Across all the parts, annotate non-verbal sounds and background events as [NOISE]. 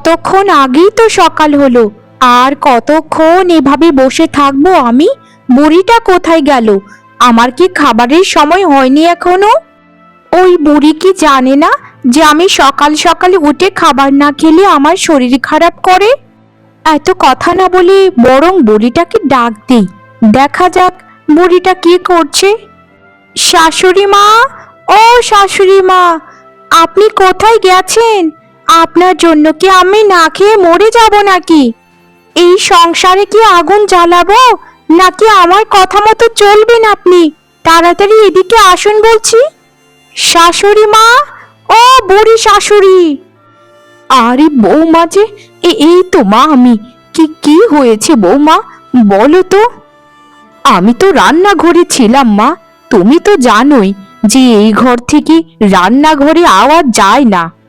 কতক্ষণ আগেই তো সকাল হলো, আর কতক্ষণ এভাবে বসে থাকব আমি? বুড়িটা কোথায় গেল? আমার কি খাবারের সময় হয়নি এখনও? ওই বুড়ি কি জানে না যে আমি সকাল সকাল উঠে খাবার না খেলে আমার শরীর খারাপ করে? এত কথা না বলে বরং বুড়িটাকে ডাক দিই। দেখা যাক বুড়িটা কি করছে। শাশুড়ি মা? ও শাশুড়ি মা, আপনি কোথায় গেছেন? আপনার জন্য কি আমি না খেয়ে মরে যাব নাকি? এই সংসারে কি আগুন জ্বালাবো? নাকি আমার কথা মতো চলবেন আপনি? তাড়াতাড়ি এদিকে আসুন বলছি। শাশুড়ি মা? ও বুড়ি শাশুড়ি। আরে বৌমা যে এই তো মা আমি। কি কি হয়েছে বৌমা? বলো তো। আমি তো রান্নাঘরে ছিলাম মা। তুমি তো জানোই যে এই ঘর থেকে রান্নাঘরে আওয়াজ যায় না।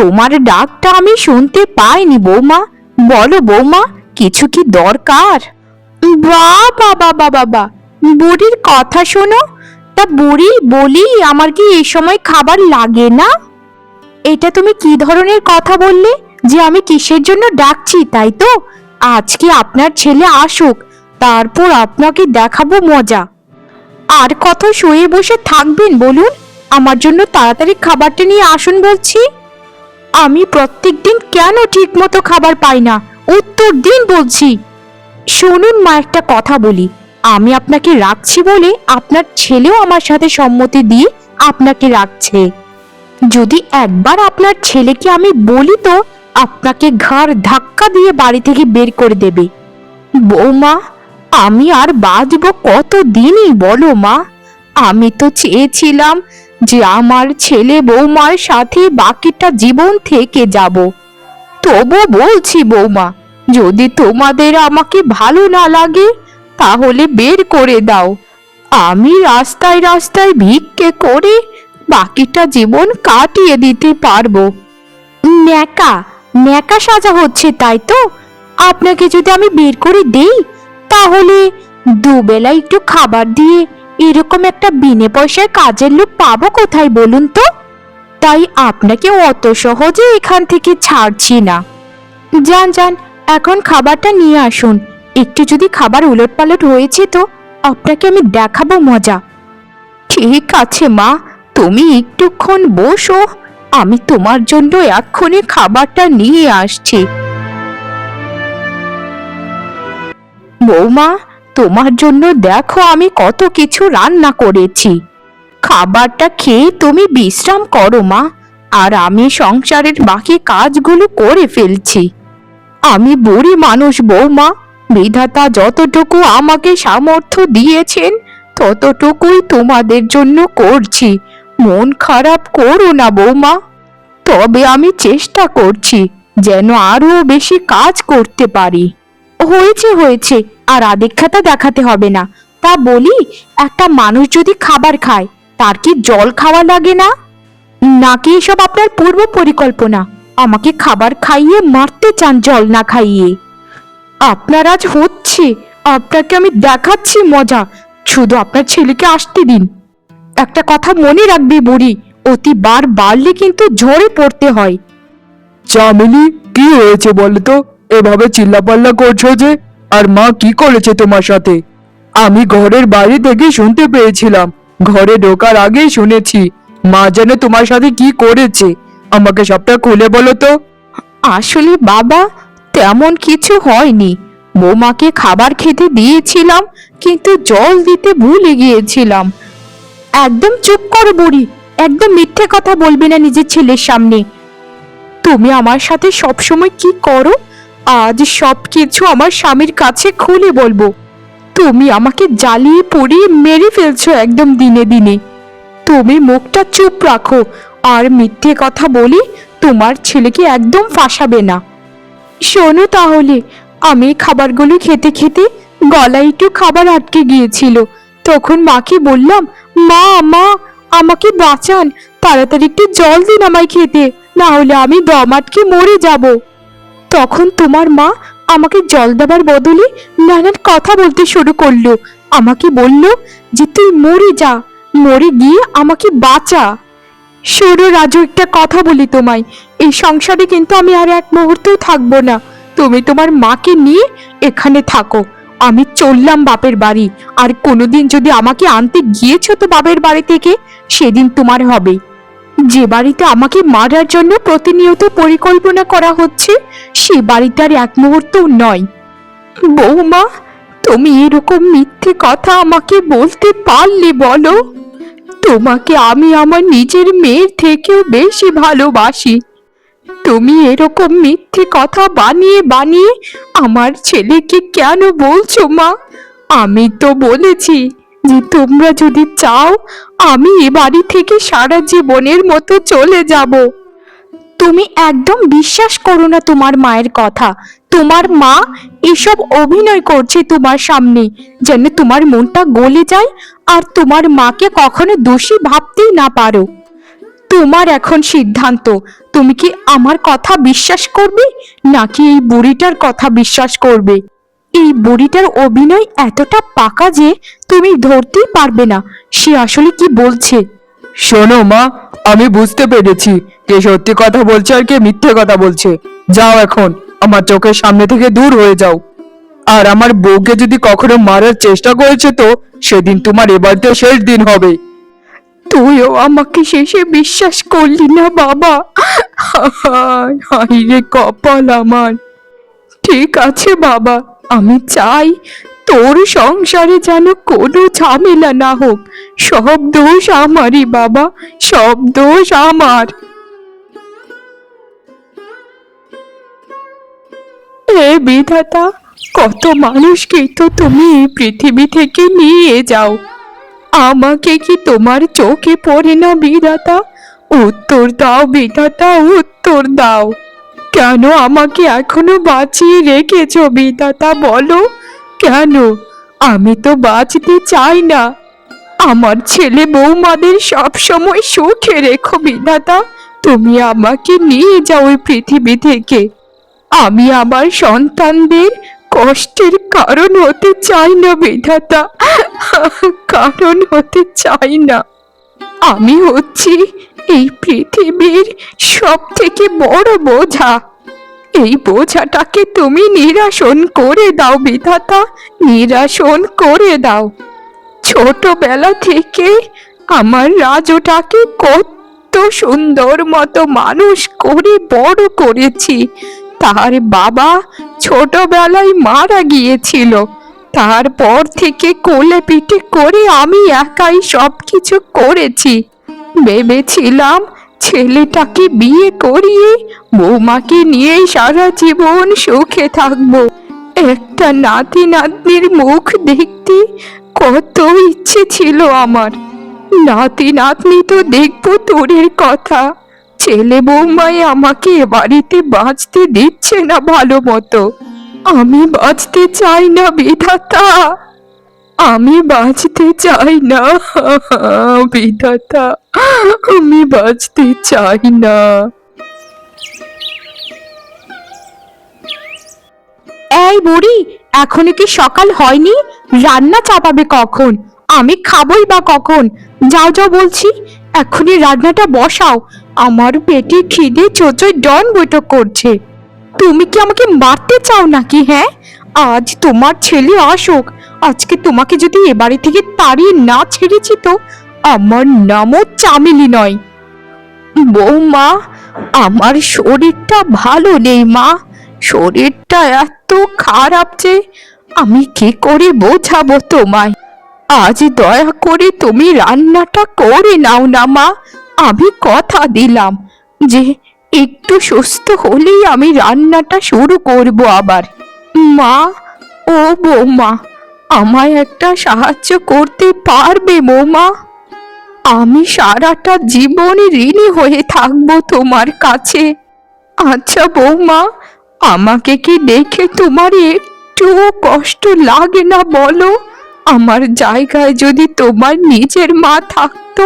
তোমার ডাকটা আমি শুনতে পাইনি, বৌমা। বলো বৌমা, কিছু কি দরকার? বা বাবা বাবা বা। বুড়ির কথা শোনো। তা বুড়ি, বলি, আমার কি এই সময় খাবার লাগে না? এটা তুমি কি ধরনের কথা বললে? যে আমি কিসের জন্য ডাকছি, তাই তো? আজকে আপনার ছেলে আসুক, তারপর আপনাকে দেখাবো মজা। আর কত শুয়ে বসে থাকবেন, বলুন? আমার জন্য তাড়াতাড়ি খাবারটা নিয়ে আসুন বলছি। আমি প্রত্যেক দিন কেন ঠিক মতো খাবার পাই না? উত্তর দিন বলছি। শুনুন মা, একটা কথা বলি। আমি আপনাকে রাখছি বলে আপনার ছেলেও আমার সাথে সম্মতি দিয়ে আপনাকে রাখছে। যদি একবার আপনার ছেলেকে আমি বলি তো আপনাকে ঘাড় ধাক্কা দিয়ে বাড়ি থেকে বের করে দেবে। বৌমা, আমি আর বাঁচব কত দিনই বলো মা? আমি তো চেয়েছিলাম যে আমার ছেলে বৌমার সাথে বাকিটা জীবন থেকে যাব। তবু বলছি বৌমা, যদি তোমাদের আমাকে ভালো না লাগে, তাহলে বের করে দাও। আমি রাস্তায় রাস্তায় ভিক্ষে করে বাকিটা জীবন কাটিয়ে দিতে পারব। ন্যাকা ন্যাকা সাজা হচ্ছে তাই তো? আপনাকে যদি আমি বের করে দেই, তাহলে দুবেলা একটু খাবার দিয়ে এরকম একটা বিনে পয়সায় কাজের লোক পাবো কোথায় বলুন তো? তাই আপনাকে অত সহজে এখান থেকে ছাড়ছি না। যান যান, এখন খাবারটা নিয়ে আসুন। একটু যদি খাবার উলটপালট হয়েছে তো আপনাকে আমি দেখাবো মজা। ঠিক আছে মা, তুমি একটুক্ষণ বসো। আমি তোমার জন্য এক্ষুনি খাবারটা নিয়ে আসছি। বৌমা তোমার জন্য দেখো আমি কত কিছু রান্না করেছি। খাবারটা খেয়ে তুমি বিশ্রাম করো, মা। আর আমি সংসারের বাকি কাজগুলো করে ফেলছি। আমি বুড়ি মানুষ বৌমা, বিধাতা যতটুকু আমাকে সামর্থ্য দিয়েছেন, ততটুকুই তোমাদের জন্য করছি। মন খারাপ করো না বৌমা। তবে আমি চেষ্টা করছি যেন আরও বেশি কাজ করতে পারি। হয়েছে হয়েছে। আর আদিক্ষাতা দেখাতে হবে না। তা বলি, একটা মানুষ যদি খাবার খায়, তার কি জল খাওয়া লাগে না? নাকি এসব আপনার পূর্ব পরিকল্পনা? আমাকে খাবার খাইয়ে মারতে চান জল না খাইয়ে। আপনার আজ হচ্ছে, আপনাকে আমি দেখাচ্ছি মজা। শুধু আপনার ছেলেকে আসতে দিন। একটা কথা মনে রাখবি বুড়ি, অতি বার বাড়লে কিন্তু ঝরে পড়তে হয়। চামিলি কি হয়েছে বলো তো এভাবে চিল্লাপাল্লা করছ যে? আর মা কি করেছে তোমার সাথে? আমি ঘরের বাইরে থেকে শুনতে পেয়েছিলাম। ঘরে ঢোকার আগেই শুনেছি। মা যেন তোমার সাথে কি করেছে? আমাকে সবটা খুলে বলো তো। আসলে বাবা, তেমন কিছু হয়নি। বৌমাকে খাবার খেতে দিয়েছিলাম, কিন্তু জল দিতে ভুলে গিয়েছিলাম। একদম চুপ করো বুড়ি, একদম মিথ্যে কথা বলবে না নিজের ছেলের সামনে। তুমি আমার সাথে সবসময় কি করো? আজ সব কিছু আমার স্বামীর কাছে খুলে বলব। তুমি আমাকে জ্বালিয়ে পুড়িয়ে মেরে ফেলছো একদম দিনে দিনে। তুমি মুখটা চুপ রাখো, আর মিথ্যে কথা বলি তোমার ছেলেকে একদম ফাঁসাবে না। শোনো তাহলে, আমি খাবারগুলো খেতে খেতে গলায় একটু খাবার আটকে গিয়েছিল। তখন মাকে বললাম, মা মা, আমাকে বাঁচান, তাড়াতাড়ি একটু জল দিন আমায় খেতে না হলে আমি দম আটকে মরে যাব। তখন তোমার মা আমাকে জল দেবার বদলে নানান কথা বলতে শুরু করল। আমাকে বলল যে তুই মরে যা, মরে গিয়ে আমাকে বাঁচা। শোনো রাজু, একটা কথা বলি তোমায়। এই সংসারে কিন্তু আমি আর এক মুহূর্তেও থাকব না। তুমি তোমার মাকে নিয়ে এখানে থাকো। আমি চললাম বাপের বাড়ি। আর কোনোদিন যদি আমাকে আনতে গিয়েছো তো বাপের বাড়ি থেকে, সেদিন তোমার হবে। যে বাড়িতে আমাকে মারার জন্য প্রতিনিয়ত পরিকল্পনা করা হচ্ছে, সে বাড়িটার এক মুহূর্তও নয়। বৌমা, তুমি এরকম মিথ্যে কথা আমাকে বলতে পারলে বলো। তোমাকে আমি আমার নিজের মেয়ের থেকেও বেশি ভালোবাসি। তুমি এরকম মিথ্যে কথা বানিয়ে বানিয়ে আমার ছেলেকে কেন বলছো মা? আমি তো বলেছি যে তোমরা যদি চাও, আমি এ বাড়ি থেকে সারা জীবনের মতো চলে যাব। তুমি একদম বিশ্বাস করো না তোমার মায়ের কথা। তোমার মা এসব অভিনয় করছে তোমার সামনে, যেন তোমার মনটা গলে যায় আর তোমার মাকে কখনো দোষী ভাবতেই না পারো। তোমার এখন সিদ্ধান্ত, তুমি কি আমার কথা বিশ্বাস করবে, নাকি এই বুড়িটার কথা বিশ্বাস করবে? এই বুড়িটার অভিনয় এতটা পাকা যে তুমি ধরতেই পারবে না। সে আসলে কি বলছে? শোনো মা আমি বুঝতে পেরেছি কে সত্যি কথা বলছে আর কে মিথ্যে কথা বলছে। যাও এখন আমার চোখের সামনে থেকে দূর হয়ে যাও। আর আমার বউকে যদি কখনো মারার চেষ্টা করেছে তো সেদিন তোমার এবারতে শেষ দিন হবে। তুইও আমাকে শেষে বিশ্বাস করলি না বাবা। হায় রে কপাল আমার। ঠিক আছে বাবা। আমি চাই তোর সংসারে যেন কোনো ঝামেলা না হোক। সব দোষ আমারই বাবা, সব দোষ আমার। হে বিধাতা, কত মানুষকে তো তুমি পৃথিবী থেকে নিয়ে যাও। আমাকে কি তোমার চোখে পড়ে না বিধাতা? উত্তর দাও বিধাতা, উত্তর দাও। কেন আমাকে এখনও বাঁচিয়ে রেখেছো বিধাতা, বলো? কেন? আমি তো বাঁচতে চাই না। আমার ছেলে বৌমাদের সব সময় সুখে রেখো বিধাতা, তুমি আমাকে নিয়ে যাও ওই পৃথিবী থেকে। আমি আমার সন্তানদের কষ্টের কারণ হতে চাই না বিধাতা, কারণ হতে চাই না। আমি হচ্ছি এই পৃথিবীর সব থেকে বড় বোঝা। এই বোঝাটাকে তুমি নিরাসন করে দাও, বিধাতা। নিরাসন করে দাও। ছোটবেলা থেকে আমার রাজুটাকে কত সুন্দর মতো মানুষ করে বড় করেছি। তার বাবা ছোটবেলায় মারা গিয়েছিল। তারপর থেকে কোলে পিঠে করে আমি একাই সব কিছু করেছি। ভেবেছিলাম ছেলেটাকে বিয়ে করিয়ে বৌমাকে নিয়েই সারা জীবন সুখে থাকব। একটা নাতি নাতনির মুখ দেখতে কত ইচ্ছে ছিল আমার। নাতি নাতনি তো দেখব তোরের কথা। ছেলে বৌমাই আমাকে বাড়িতে বাঁচতে দিচ্ছে না ভালো মতো। আমি বাঁচতে চাই না বিধাতা। আমি বাঁচতে চাই না, বিধাতা। আমি বাঁচতে চাই না। এই বুড়ি, এখনও কি সকাল হয়নি? রান্না চাপাবে কখন? আমি খাবই বা কখন? যাও যাও বলছি, এখনই রান্নাটা বসাও। আমার পেটে খিদে চোচই ডন বৈঠক করছে। তুমি কি আমাকে মারতে চাও নাকি হ্যাঁ? আজ তোমার ছেলে আসুক আজকে তোমাকে যদি এ বাড়ি থেকে তাড়িয়ে না ছেড়েছি তো, আমার নামও চামেলি নয়। বৌমা, আমার শরীরটা ভালো নেই মা। শরীরটা এত খারাপ যে আমি কি করে বোঝাবো তোমায়? আজ দয়া করে তুমি রান্নাটা করে নাও না মা। আমি কথা দিলাম যে একটু সুস্থ হলেই আমি রান্নাটা শুরু করব আবার। মা, ও বৌমা আমায় একটা সাহায্য করতে পারবে, বৌমা? আমি সারাটা জীবন ঋণী হয়ে থাকব তোমার কাছে। আচ্ছা বৌমা, আমাকে কি দেখে তোমার একটুও কষ্ট লাগে না বলো? আমার জায়গায় যদি তোমার নিজের মা থাকতো,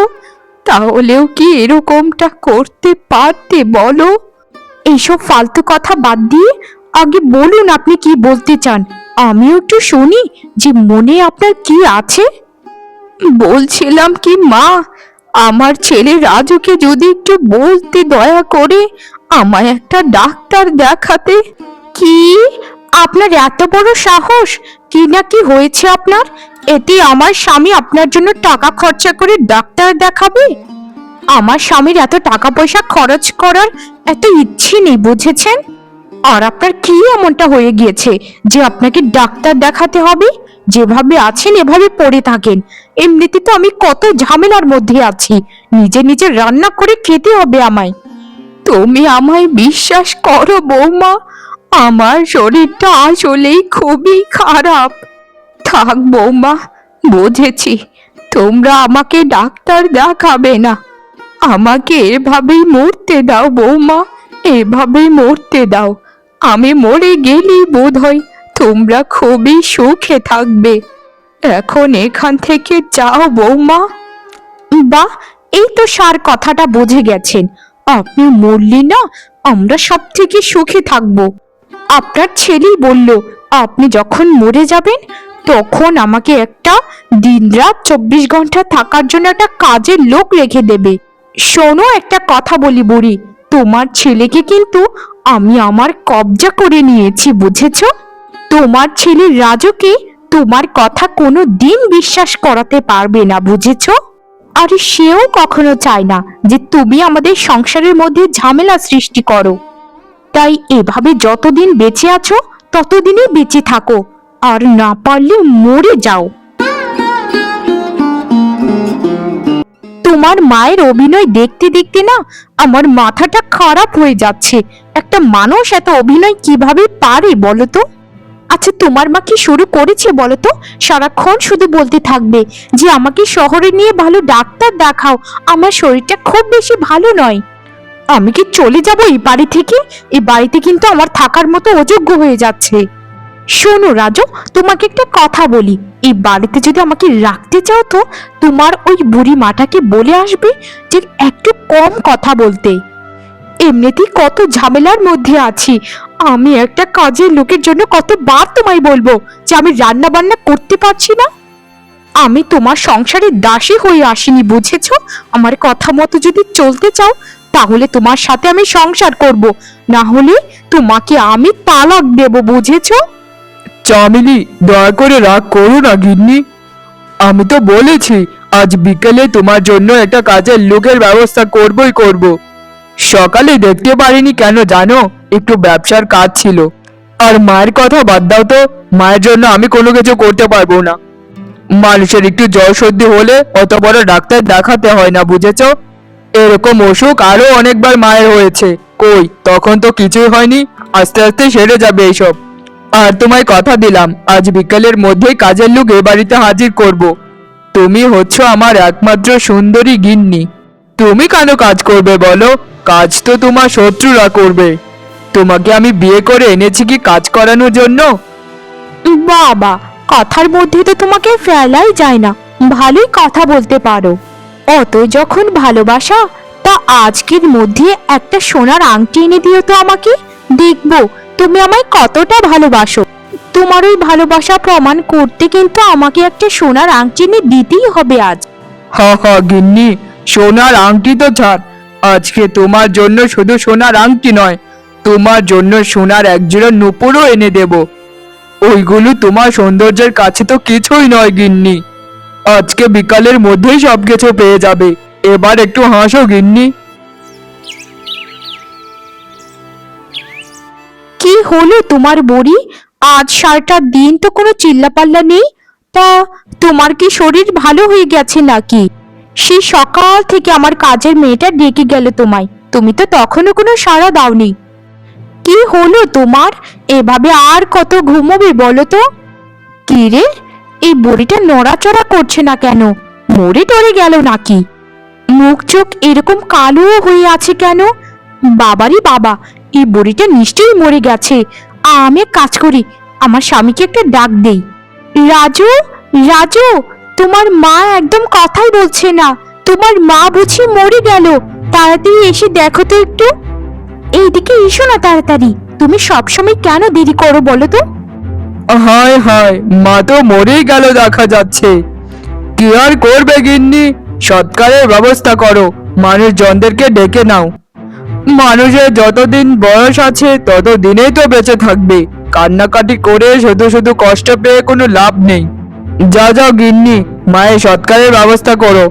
তাহলেও কি এরকমটা করতে পারতে বলো? এইসব ফালতু কথা বাদ দিয়ে আগে বলুন আপনি কি বলতে চান। আমিও একটু শুনি যে মনে আপনার কি আছে? বলছিলাম কি, মা, আমার ছেলে রাজুকে যদি একটু বলতে দয়া করে আমায় একটা ডাক্তার দেখাতে। কি? আপনার এত বড় সাহস? কি না কি হয়েছে আপনার? এতে আমার স্বামী আপনার জন্য টাকা খরচা করে ডাক্তার দেখাবে? আমার স্বামীর এত টাকা পয়সা খরচ করার এত ইচ্ছে নেই, বুঝেছেন? আর আপনার কি এমনটা হয়ে গিয়েছে যে আপনাকে ডাক্তার দেখাতে হবে? যেভাবে আছেন, এভাবে পড়ে থাকেন। এমনিতে তো আমি কত ঝামেলার মধ্যে আছি। নিজে নিজে রান্না করে খেতে হবে আমায়। তুমি আমায় বিশ্বাস করো বৌমা, আমার শরীরটা আসলেই খুবই খারাপ। থাক বৌমা, বুঝেছি। তোমরা আমাকে ডাক্তার দেখাবে না। আমাকে এভাবেই মরতে দাও বৌমা, এভাবেই মরতে দাও। আমি মরে গেলেই বোধ হয় তোমরা খুবই সুখে থাকবে। এখন এখান থেকে যাও বৌমা। বাহ, এই তো সার কথাটা বুঝে গেছেন। আপনি মরলি না আমরা সব থেকে সুখে থাকব। আপনার ছেলেই বলল, আপনি যখন মরে যাবেন, তখন আমাকে একটা দিনরাত চব্বিশ ঘণ্টা থাকার জন্য একটা কাজের লোক রেখে দেবে। শোনো একটা কথা বলি বুড়ি তোমার ছেলেকে কিন্তু আমি আমার কবজা করে নিয়েছি, বুঝেছ? তোমার ছেলে রাজুকে তোমার কথা কোনো দিন বিশ্বাস করাতে পারবে না, বুঝেছ? আর সেও কখনো চায় না যে তুমি আমাদের সংসারের মধ্যে ঝামেলা সৃষ্টি করো। তাই এভাবে যতদিন বেঁচে আছো, ততদিনই বেঁচে থাকো। আর না পারলে মরে যাও। তোমার মায়ের অভিনয় দেখতে দেখতে না আমার মাথাটা খারাপ হয়ে যাচ্ছে। একটা মানুষ এত অভিনয় কীভাবে পারে বলো তো? আচ্ছা তোমার মা কি শুরু করেছে বলো তো? সারাক্ষণ শুধু বলতে থাকবে যে আমাকে শহরে নিয়ে ভালো ডাক্তার দেখাও, আমার শরীরটা খুব বেশি ভালো নয়। আমি কি চলে যাব এই বাড়ি থেকে? এই বাড়িতে কিন্তু আমার থাকার মতো অযোগ্য হয়ে যাচ্ছে। শোনো রাজু, তোমাকে একটা কথা বলি। এই বাড়িতে যদি আমাকে রাখতে চাও তো, তোমার ওই বুড়ি মাটাকে বলে আসবে যে একটু কম কথা বলতে। এমনিতেই কত ঝামেলার মধ্যে আছি। আমি একটা কাজের লোকের জন্য কত কতবার তোমায় বলব যে আমি রান্না বান্না করতে পারছি না? আমি তোমার সংসারের দাসী হয়ে আসিনি, বুঝেছ? আমার কথা মতো যদি চলতে চাও, তাহলে তোমার সাথে আমি সংসার করব। না হলে তোমাকে আমি তালাক দেব, বুঝেছ? চামেলি, দয়া করে রাগ করো না, গিন্নি। আমি তো বলেছি, আজ বিকেলে তোমার জন্য একটা কাজের লোকের ব্যবস্থা করবই করব। সকালে দেখতে পারিনি কেন জানো? একটু ব্যবসার কাজ ছিল। আর মায়ের কথা বাদ দাও তো, মায়ের জন্য আমি কোনো কিছু করতে পারব না। মানুষের একটু জ্বর সর্দি হলে অত বড় ডাক্তার দেখাতে হয় না, বুঝেছ? এরকম অসুখ আরও অনেকবার মায়ের হয়েছে। কই, তখন তো কিছুই হয়নি, আস্তে আস্তে সেরে যাবে এইসব। আর তোমায় কথা দিলাম, আজ বিকালের মধ্যেই কাজের লোক এ বাড়িতে হাজির করব। তুমি হচ্ছ আমার একমাত্র সুন্দরী গিন্নি। তুমি কেন কাজ করবে বলো? কাজ তো তোমার শত্রুরা করবে। তোমাকে আমি বিয়ে করে এনেছি কি কাজ করানোর জন্য? বাবা, কথার মধ্যে তো তোমাকে ফেলাই যায় না। ভালোই কথা বলতে পারো। অত যখন ভালোবাসা, তা আজকের মধ্যে একটা সোনার আংটি এনে দিও তো আমাকে। দেখব তুমি আমায় কতটা ভালোবাসো। তোমার ওই ভালোবাসা প্রমাণ করতে কিন্তু আমাকে একটা সোনার আংটি দিতেই হবে আজ। হা হা, গিন্নি, সোনার আংটি তো ছাড়। আজকে তোমার জন্য শুধু সোনার আংটি নয়, তোমার জন্য সোনার একজোড়া নুপুরও এনে দেব। ওইগুলো তোমার সৌন্দর্যের কাছে তো কিছুই নয়, গিন্নি। আজকে বিকালের মধ্যেই সবকিছু পেয়ে যাবে। এবার একটু হাসো, গিন্নি। হলো তোমার বড়ি? আজ সারাটা দিন তো কোনো চিল্লাপাল্লা নেই। তা তোমার কি শরীর ভালো হয়ে গেছে নাকি? সেই সকাল থেকে আমার কাজের মেয়েটা ডেকে গেল তোমায়। তুমি তো তখনও কোনো সাড়া দাওনি। কি হলো তোমার? এভাবে আর কত ঘুমোবে বলো তো? কি রে? এই বড়িটা নড়াচড়া করছে না কেন? মরে টরে গেল নাকি? মুখ চোখ এরকম কালো হয়ে আছে কেন? বাবারই বাবা এই বুড়িটা নিশ্চয়ই মরে গেছে। আমি এক কাজ করি, আমার স্বামীকে একটা ডাক দেই। রাজু রাজু, তোমার মা একদম কথাই বলছে না। তোমার মা বুঝি মরে গেল। তাড়াতাড়ি এসে দেখো তো একটু। এইদিকে এসো না তাড়াতাড়ি। তুমি সবসময় কেন দেরি করো বলো তো? হায় হায়, মা তো মরেই গেল দেখা যাচ্ছে। কি আর করবে গিন্নি? সৎকারের ব্যবস্থা করো। মানুষজনদেরকে ডেকে নাও। মানুষের যতদিন বয়স আছে, ততদিনেই তো বেঁচে থাকবে। কান্নাকাটি করে শুধু শুধু কষ্ট পেয়ে কোনো লাভ নেই। যা যাও গিন্নি, মায়ের সৎকারের ব্যবস্থা করো।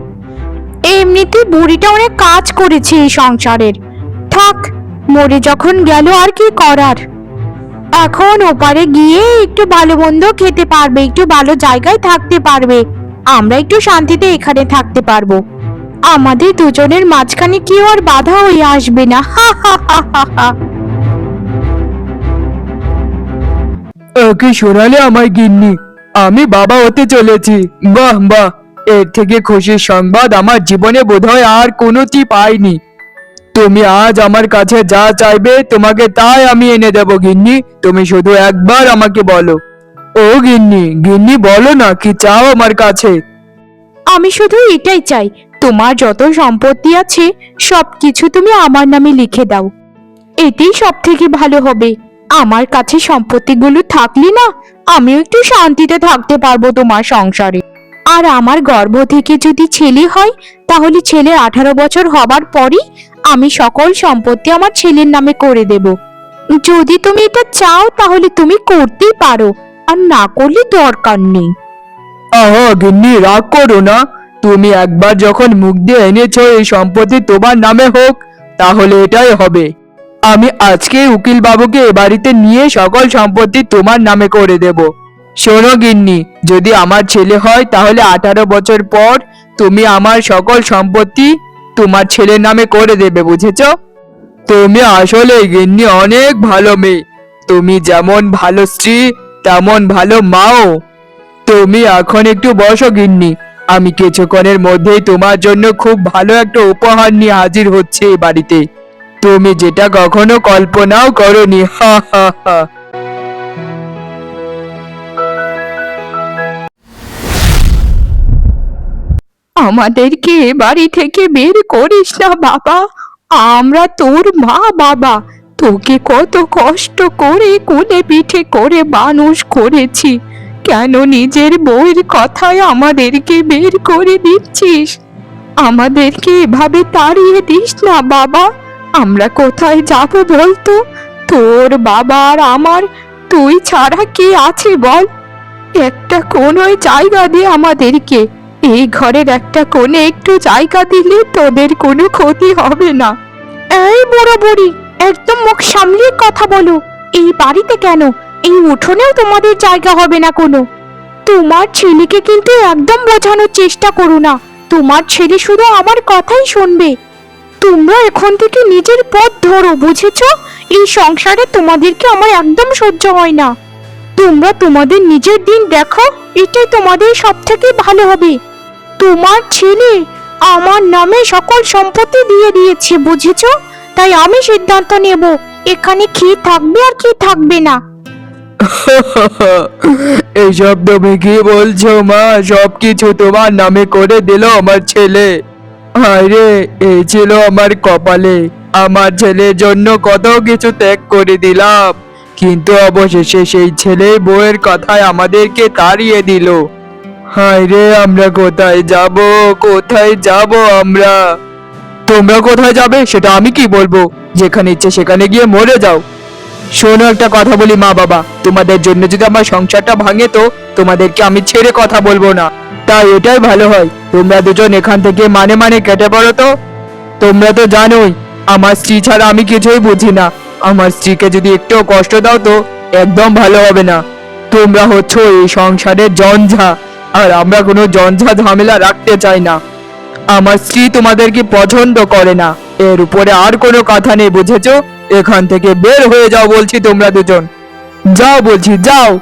এমনিতে বুড়িটা অনেক কাজ করেছে এই সংসারের। থাক, মরে যখন গেল আর কি করার? এখন ওপারে গিয়ে একটু ভালো মন্দ খেতে পারবে, একটু ভালো জায়গায় থাকতে পারবে। আমরা একটু শান্তিতে এখানে থাকতে পারব। আমাদের দুজনের মাঝখানে কেউ আর বাধা হয়ে আসবে না। হা হা হা হা হা। ওকে শোনালে আমায় গিন্নি আমি বাবা হতে চলেছি। বাহ বাহ। এর থেকে খুশির সংবাদ আমার জীবনে বোধহয় আর কোনোটি পাইনি। তুমি আজ আমার কাছে যা চাইবে তোমাকে তাই আমি এনে দেব গিন্নি। তুমি শুধু একবার আমাকে বলো। ও গিন্নি গিন্নি বলো না কি চাও আমার কাছে? আমি শুধু এটাই চাই তোমার যত সম্পত্তি আছে, সবকিছু তুমি আমার নামে লিখে দাও। এটাই সব থেকে ভালো হবে। আমার কাছে সম্পত্তিগুলো থাকলে না, আমিও একটু শান্তিতে থাকতে পারব তোমার সংসারে। আর আমার গর্ভ থেকে যদি ছেলে হয়, তাহলে ছেলের আঠারো বছর হবার পরই আমি সকল সম্পত্তি আমার ছেলের নামে করে দেব। যদি তুমি এটা চাও, তাহলে তুমি করতেই পারো, আর না করলে দরকার নেই। গিন্নি, রাগ করো না। তুমি একবার যখন মুখ দিয়ে এনেছো এই সম্পত্তি তোমার নামে হোক, তাহলে এটাই হবে। আমি আজকে উকিল বাবুকে এ বাড়িতে নিয়ে সকল সম্পত্তি তোমার নামে করে দেব। শোনো গিন্নি, যদি আমার ছেলে হয়, তাহলে আঠারো বছর পর তুমি আমার সকল সম্পত্তি তোমার ছেলের নামে করে দেবে, বুঝেছ? তুমি আসলে গিন্নি অনেক ভালো মেয়ে। তুমি যেমন ভালো স্ত্রী, তেমন ভালো মাও। তুমি এখন একটু বসো গিন্নি। আমি কিছুক্ষণের মধ্যেই তোমার জন্য খুব ভালো একটা উপহার নিয়ে হাজির হচ্ছে এই বাড়িতে। তুমি যেটা কখনো কল্পনাও করনি, হা হা হা। আমাদেরকে বাড়ি থেকে বের করিস না বাবা। আমরা তোর মা, বাবা। তোকে কত কষ্ট করে কোলে পিঠে করে মানুষ করেছি। কেন নিজের বউয়ের কথায় আমাদেরকে বের করে দিচ্ছিস? আমাদেরকে এভাবে তাড়িয়ে দিস না, বাবা। আমরা কোথায় যাব বলতো? তোর বাবা আর আমার, তুই ছাড়া কে আছে বল? একটা কোনো জায়গা দে আমাদেরকে। এই ঘরের একটা কোণে একটু জায়গা দিলে তোদের কোনো ক্ষতি হবে না। এই বড় বুড়ি একদম মুখ সামলিয়ে কথা বলো। এই বাড়িতে কেন? এই উঠোনেও তোমাদের জায়গা হবে না কোনো। তোমার ছেলেকে কিন্তু একদম বোঝানোর চেষ্টা করো না। তোমার ছেলে শুধু আমার কথাই শুনবে। তোমরা এখন থেকে নিজের পথ ধরো, বুঝেছ? এই সংসারে তোমাদেরকে আমার একদম সহ্য হয় না। তোমরা তোমাদের নিজের দিন দেখো, এটাই তোমাদের সব থেকে ভালো হবে। তোমার ছেলে আমার নামে সকল সম্পত্তি দিয়ে দিয়েছে, বুঝেছ? তাই আমি সিদ্ধান্ত নেব, এখানে কি থাকবে আর কি থাকবে না। [LAUGHS] এইসব তুমি কি বলছো, মা? সবকিছু তোমার নামে করে দিল আমার ছেলে। আরে এই ছিল আমার কপালে। আমার ছেলের জন্য কত কিছু ত্যাগ করে দিলাম। কিন্তু অবশেষে সেই ছেলে বউয়ের কথায় আমাদেরকে তাড়িয়ে দিল। হায় রে, আমরা কোথায় যাব? কোথায় যাব আমরা? তোমরা কোথায় যাবে সেটা আমি কি বলব? যেখানে ইচ্ছে সেখানে গিয়ে মরে যাও। শোনো একটা কথা বলি, মা বাবা। তোমাদের জন্য যদি আমার সংসারটা ভাঙে তো, তোমাদেরকে আমি ছেড়ে কথা বলব না। তাই এটাই ভালো হয়। তোমরা দুজন এখান থেকে মানে মানে কেটে পড়ো তো। তোমরা তো জানোই, আমার স্ত্রী ছাড়া আমি কিছুই বুঝি না। আমার স্ত্রীকে যদি একটুও কষ্ট দাও তো, একদম ভালো হবে না। তোমরা হচ্ছ এই সংসারের জঞ্ঝা, আর আমরা কোনো জঞ্ঝা ঝামেলা রাখতে চাই না। আমার স্ত্রী তোমাদেরকে পছন্দ করে না। এর উপরে আর কোনো কথা নেই, বুঝেছ? এখান থেকে বের হয়ে যাও বলছি তোমরা দুজন। যাও বলছি, যাও।